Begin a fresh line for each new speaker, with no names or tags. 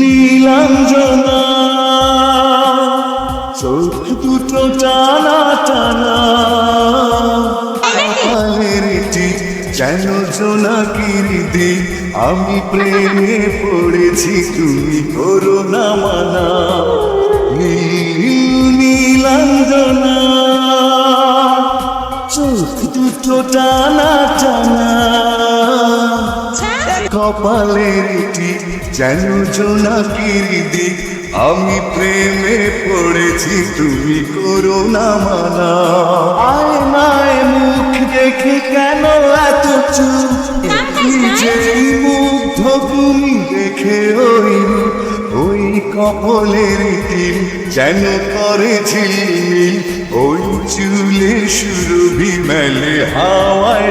নীলাঞ্জনা চোখ দুটো টানা টানা। আলের টিপ যেন জোনাকির আমি প্রেমে পড়েছি তুমি করো না মানা। নীল নীলাঞ্জনা চোখ দুটো টানা টানা। কপালের যেন জোনাকির দিক। আমি প্রেমে পড়েছি তুমি করো না মানা আয়নায় মুখ দেখে কেন এত চুপ? নিজেই মুগ্ধ তুমি দেখে ওই ওই কপলের টিপ যেন করে ঝিলমিল ওই চুলে সুরভি মেলে হাওয়ায়